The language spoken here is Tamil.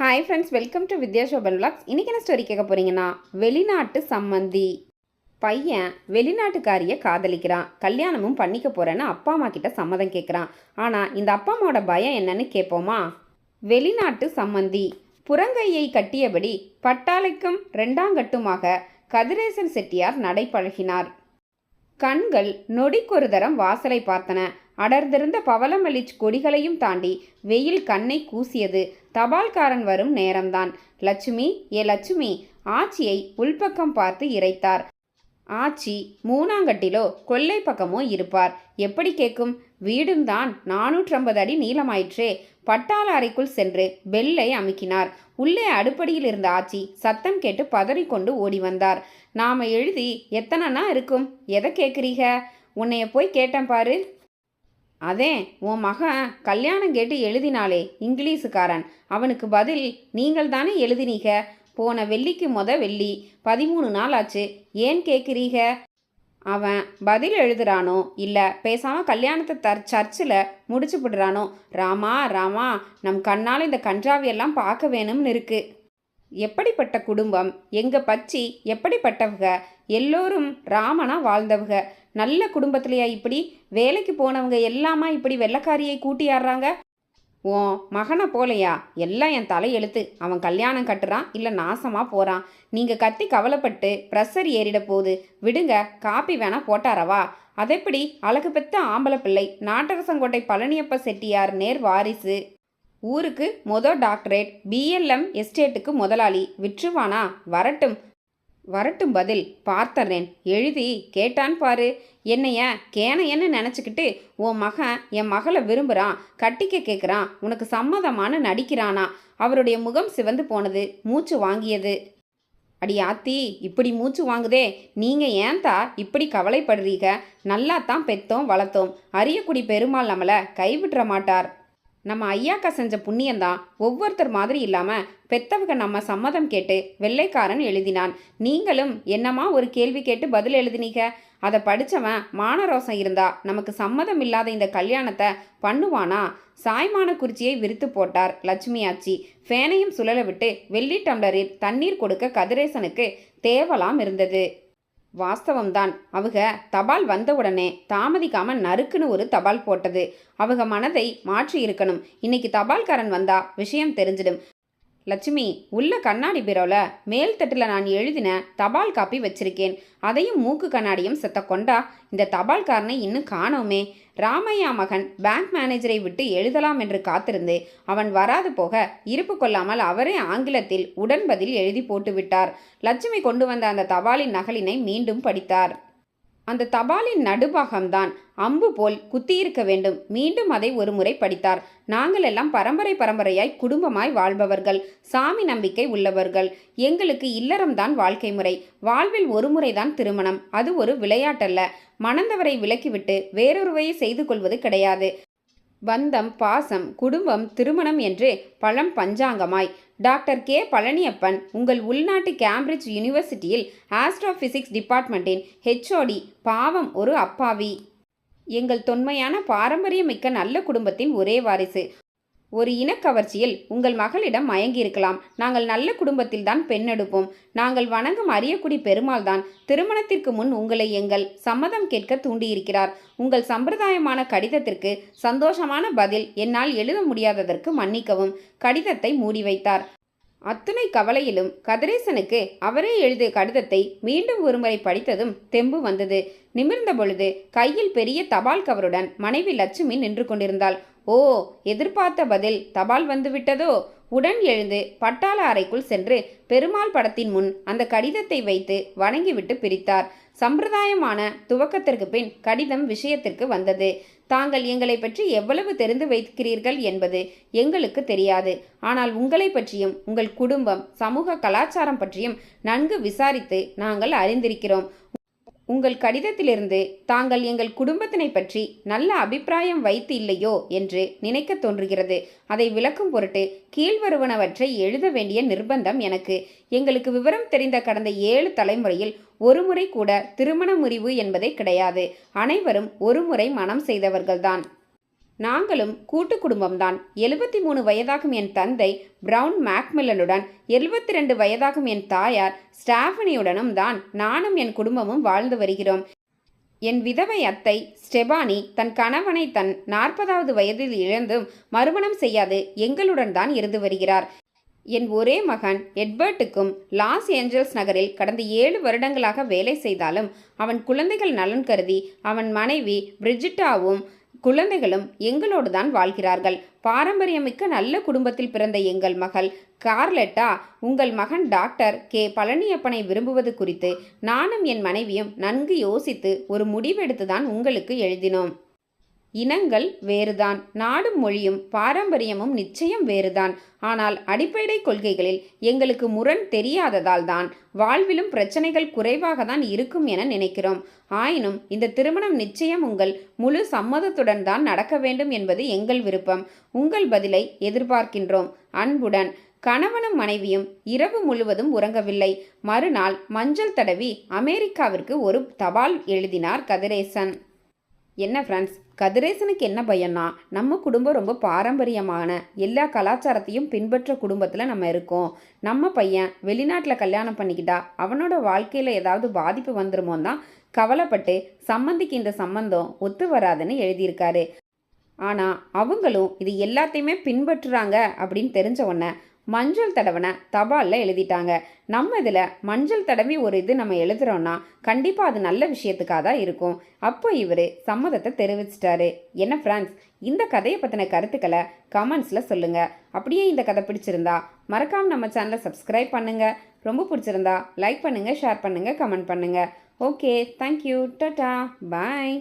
Hi friends welcome to Vidya Shoban vlogs இன்றைக்கி என்ன ஸ்டோரி கேட்க போகிறீங்கன்னா வெளிநாட்டு சம்மந்தி பையன் வெளிநாட்டுக்காரியை காதலிக்கிறான். கல்யாணமும் பண்ணிக்க போகிறேன்னு அப்பா அம்மா கிட்ட சம்மதம் கேட்குறான். ஆனால் இந்த அப்பா அம்மாவோட பயம் என்னன்னு கேட்போமா? வெளிநாட்டு சம்மந்தி புறங்கையை கட்டியபடி பட்டாளைக்கும் ரெண்டாங்கட்டுமாக கதிரேசன் செட்டியார் நடைபழகினார். கண்கள் நொடிக்கொரு தரம் வாசலை பார்த்தன. அடர்ந்திருந்த பவளமலிச் கொடிகளையும் தாண்டி வெயில் கண்ணை கூசியது. தபால்காரன் வரும் நேரம்தான். லட்சுமி ஏ லட்சுமி ஆச்சியை உள்பக்கம் பார்த்து இறைத்தார். ஆச்சி மூணாங்கட்டிலோ கொள்ளை பக்கமோ இருப்பார். எப்படி கேட்கும் வீடும் தான் நானூற்றம்பது அடி நீளமாயிற்றே. பட்டாள அறைக்குள் சென்று பெல்லை அமுக்கினார். உள்ளே அடுப்படியில் இருந்த ஆச்சி சத்தம் கேட்டு பதறிக்கொண்டு ஓடி வந்தார். நாம எழுதி எத்தனைனா இருக்கும்? எதை கேட்குறீங்க உன்னைய போய் கேட்டேன் பாரு. அதே உன் மகன் கல்யாணம் கேட்டு எழுதினாலே இங்கிலீஷுக்காரன். அவனுக்கு பதில் நீங்கள் தானே எழுதினீங்க போன வெள்ளிக்கு மொத வெள்ளி பதிமூணு நாள் ஆச்சு ஏன் கேட்குறீங்க அவன் பதில் எழுதுறானோ இல்லை பேசாமல் கல்யாணத்தை தர் சர்ச்சில் முடிச்சு விடுறானோ ராமா ராமா நம் கண்ணால் இந்த கன்றாவியெல்லாம் பார்க்க வேணும்னு இருக்குது எப்படிப்பட்ட குடும்பம்? எங்கள் பச்சி எப்படிப்பட்டவங்க? எல்லோரும் ராமனா வாழ்ந்தவங்க. நல்ல குடும்பத்திலையா இப்படி? வேலைக்கு போனவங்க எல்லாமா இப்படி வெள்ளக்காரியை கூட்டியாடுறாங்க ஓ மகனை போலையா? எல்லாம் என் தலையெழுத்து அவன் கல்யாணம் கட்டுறான் இல்லை நாசமாக போகிறான் நீங்கள் கத்தி கவலைப்பட்டு ப்ரெஷர் ஏறிட போகுது. விடுங்க காப்பி வேணா போட்டாரவா? அதெப்படி? அழகு பெத்த ஆம்பளை பிள்ளை. நாட்டரசங்கோட்டை பழனியப்ப செட்டியார் நேர் வாரிசு. ஊருக்கு மொத டாக்டரேட் பிஎல்எம் எஸ்டேட்டுக்கு முதலாளி விற்றுவானா? வரட்டும். வரட்டும் பதில் பார்த்தர்றேன். எழுதி கேட்டான் பாரு. என்னைய கேனையன்னு நினச்சிக்கிட்டு உன் மகன் என் மகளை விரும்புகிறான் கட்டிக்க கேட்குறான் உனக்கு சம்மதமான நடிக்கிறானா? அவருடைய முகம் சிவந்து போனது மூச்சு வாங்கியது. அடி ஆத்தி இப்படி மூச்சு வாங்குதே. நீங்கள் ஏன்தா இப்படி கவலைப்படுறீங்க? நல்லா தான் பெத்தோம் வளர்த்தோம். அரியக்குடி பெருமாள் நம்மளை கைவிட்டுற மாட்டார். நம்ம ஐயாக்கா செஞ்ச புண்ணியந்தான் ஒவ்வொருத்தர் மாதிரி இல்லாமல் பெத்தவங்க நம்ம சம்மதம் கேட்டு வெள்ளைக்காரன் எழுதினான். நீங்களும் என்னமா ஒரு கேள்வி கேட்டு பதில் எழுதினீங்க? அதை படித்தவன் மானரோசம் இருந்தா நமக்கு சம்மதம் இல்லாத இந்த கல்யாணத்தை பண்ணுவானா? சாய்மான குறிச்சியை விரித்து போட்டார் லட்சுமியாச்சி. ஃபேனையும் சுழல விட்டு வெள்ளி டம்ளரில் தண்ணீர் கொடுக்க கதிரேசனுக்கு தேவலாம் இருந்தது. வாஸ்தவம்தான். அவங்க தபால் வந்தவுடனே தாமதிக்காம நறுக்குன்னு ஒரு தபால் போட்டது. அவங்க மனதை மாற்றி இருக்கணும் இன்னைக்கு தபால்காரன் வந்தா விஷயம் தெரிஞ்சிடும். லட்சுமி உள்ள கண்ணாடி பீரோவில் மேல் தட்டில் நான் எழுதின தபால் காப்பி வச்சிருக்கேன். அதையும் மூக்கு கண்ணாடியும் செத்த கொண்டா இந்த தபால்காரனை இன்னும் காணோமே. ராமையா மகன் பேங்க் மேனேஜரை விட்டு எழுதலாம் என்று காத்திருந்து அவன் வராது போக இருப்பு கொள்ளாமல் அவரே ஆங்கிலத்தில் உடன்பதில் எழுதி போட்டுவிட்டார். லட்சுமி கொண்டு வந்த அந்த தபாலின் நகலினை மீண்டும் படித்தார். அந்த தபாலின் நடுபாகம்தான். அம்பு போல் குத்தியிருக்க வேண்டும். மீண்டும் அதை ஒரு முறை படித்தார். நாங்களெல்லாம் பரம்பரை பரம்பரையாய் குடும்பமாய் வாழ்பவர்கள். சாமி நம்பிக்கை உள்ளவர்கள். எங்களுக்கு இல்லறம்தான் வாழ்க்கை முறை. வாழ்வில் ஒரு முறைதான் திருமணம். அது ஒரு விளையாட்டல்ல. மணந்தவரை விலக்கிவிட்டு வேறொருவையை செய்து கொள்வது கிடையாது. பந்தம் பாசம் குடும்பம் திருமணம் என்று பழம் பஞ்சாங்கமாய். Doctor K. பழனியப்பன் உங்கள் உள்நாட்டு கேம்பிரிட்ஜ் யூனிவர்சிட்டியில் ஆஸ்ட்ரோஃபிசிக்ஸ் டிபார்ட்மெண்ட்டின் ஹெச்ஓடி பாவம் ஒரு அப்பாவி. எங்கள் தொன்மையான பாரம்பரியமிக்க நல்ல குடும்பத்தின் ஒரே வாரிசு. ஒரு இனக்கவர்ச்சியில் உங்கள் மகளிடம் மயங்கியிருக்கலாம். நாங்கள் நல்ல குடும்பத்தில்தான் பெண்ணெடுப்போம் நாங்கள் வணங்கும் அரியக்குடி பெருமாள் தான். திருமணத்திற்கு முன் உங்களை எங்கள் சம்மதம் கேட்க தூண்டியிருக்கிறார். உங்கள் சம்பிரதாயமான கடிதத்திற்கு சந்தோஷமான பதில் என்னால் எழுத முடியாததற்கு மன்னிக்கவும். கடிதத்தை மூடி வைத்தார். அத்துணை கவலையிலும் கதிரேசனுக்கு அவரே எழுதிய கடிதத்தை மீண்டும் ஒருமுறை படித்ததும் தெம்பு வந்தது. நிமிர்ந்த பொழுது கையில் பெரிய தபால் கவருடன் மனைவி லட்சுமி நின்று கொண்டிருந்தாள். ஓ எதிர்பார்த்த பதில் தபால் வந்துவிட்டதோ? உடன் எழுந்து பட்டாள அறைக்குள் சென்று பெருமாள் படத்தின் முன் அந்த கடிதத்தை வைத்து வணங்கிவிட்டு பிரித்தார். சம்பிரதாயமான துவக்கத்திற்கு பின் கடிதம் விஷயத்திற்கு வந்தது. தாங்கள் எங்களை பற்றி எவ்வளவு தெரிந்து வைக்கிறீர்கள் என்பது எங்களுக்கு தெரியாது. ஆனால் உங்களை பற்றியும் உங்கள் குடும்பம் சமூக கலாச்சாரம் பற்றியும் நன்கு விசாரித்து நாங்கள் அறிந்திருக்கிறோம். உங்கள் கடிதத்திலிருந்து தாங்கள் எங்கள் குடும்பத்தினை பற்றி நல்ல அபிப்பிராயம் வைத்து இல்லையோ என்று நினைக்க தோன்றுகிறது. அதை விளக்கும் பொருட்டு கீழ்வருவனவற்றை எழுத வேண்டிய நிர்பந்தம் எனக்கு. எங்களுக்கு விவரம் தெரிந்த கடந்த ஏழு தலைமுறையில் ஒரு முறை கூட திருமண முறிவு என்பதே கிடையாது. அனைவரும் ஒரு முறை மனம் செய்தவர்கள்தான். நாங்களும் கூட்டு குடும்பம்தான். எழுபத்தி மூணு வயதாகும் என் தந்தை பிரவுன் மேக்மில்லனுடன் எழுபத்தி ரெண்டு வயதாகும் என் தாயார் ஸ்டாஃபனியுடனும் தான் நானும் என் குடும்பமும் வாழ்ந்து வருகிறோம். என் விதவை அத்தை ஸ்டெபானி தன் கணவனை தன் நாற்பதாவது வயதில் இழந்தும் மறுமணம் செய்யாது எங்களுடன் தான் இருந்து வருகிறார். என் ஒரே மகன் எட்வர்ட்டுக்கும் லாஸ் ஏஞ்சல்ஸ் நகரில் கடந்த ஏழு வருடங்களாக வேலை செய்தாலும் அவன் குழந்தைகள் நலன் கருதி அவன் மனைவி பிரிஜிட்டாவும் குழந்தைகளும் எங்களோடு தான் வாழ்கிறார்கள். பாரம்பரியமிக்க நல்ல குடும்பத்தில் பிறந்த எங்கள் மகள் கார்லெட்டா உங்கள் மகன் டாக்டர் கே. பழனியப்பனை விரும்புவது குறித்து நானும் என் மனைவியும் நன்கு யோசித்து ஒரு முடிவெடுத்துதான் உங்களுக்கு எழுதினோம். இனங்கள் வேறுதான். நாடும் மொழியும் பாரம்பரியமும் நிச்சயம் வேறுதான். ஆனால் அடிப்படை கொள்கைகளில் எங்களுக்கு முரண் தெரியாததால் தான் வாழ்விலும் பிரச்சனைகள் குறைவாக தான் இருக்கும் என நினைக்கிறோம். ஆயினும் இந்த திருமணம் நிச்சயம் உங்கள் முழு சம்மதத்துடன் தான் நடக்க வேண்டும் என்பது எங்கள் விருப்பம். உங்கள் பதிலை எதிர்பார்க்கின்றோம். அன்புடன் கணவனும் மனைவியும் இரவு முழுவதும் உறங்கவில்லை. மறுநாள் மஞ்சள் தடவி அமெரிக்காவிற்கு ஒரு தபால் எழுதினார் கதிரேசன். என்ன ஃப்ரெண்ட்ஸ் கதிரேசனுக்கு என்ன பயம்னா நம்ம குடும்பம் ரொம்ப பாரம்பரியமான எல்லா கலாச்சாரத்தையும் பின்பற்ற குடும்பத்தில் நம்ம இருக்கோம். நம்ம பையன் வெளிநாட்டில் கல்யாணம் பண்ணிக்கிட்டா அவனோட வாழ்க்கையில் ஏதாவது பாதிப்பு வந்துருமோ தான் கவலைப்பட்டு சம்மந்திக்கு இந்த சம்மந்தம் ஒத்து வராதுன்னு எழுதியிருக்காரு. ஆனால் அவங்களும் இது எல்லாத்தையுமே பின்பற்றுறாங்க அப்படின்னு தெரிஞ்ச உடனே மஞ்சள் தடவனை தபாலில் எழுதிட்டாங்க. நம்ம இதில் மஞ்சள் தடவி ஒரு இது நம்ம எழுதுறோன்னா கண்டிப்பாக அது நல்ல விஷயத்துக்காக தான் இருக்கும். அப்போ இவர் சம்மதத்தை தெரிவிச்சிட்டாரு. என்ன ஃப்ரெண்ட்ஸ் இந்த கதையை பற்றின கருத்துக்களை கமெண்ட்ஸில் சொல்லுங்கள் அப்படியே இந்த கதை பிடிச்சிருந்தா மறக்காமல் நம்ம சேனலை சப்ஸ்கிரைப் பண்ணுங்கள் ரொம்ப பிடிச்சிருந்தா லைக் பண்ணுங்கள் ஷேர் பண்ணுங்கள் கமெண்ட் பண்ணுங்கள் ஓகே தேங்க்யூ டட்டா பாய்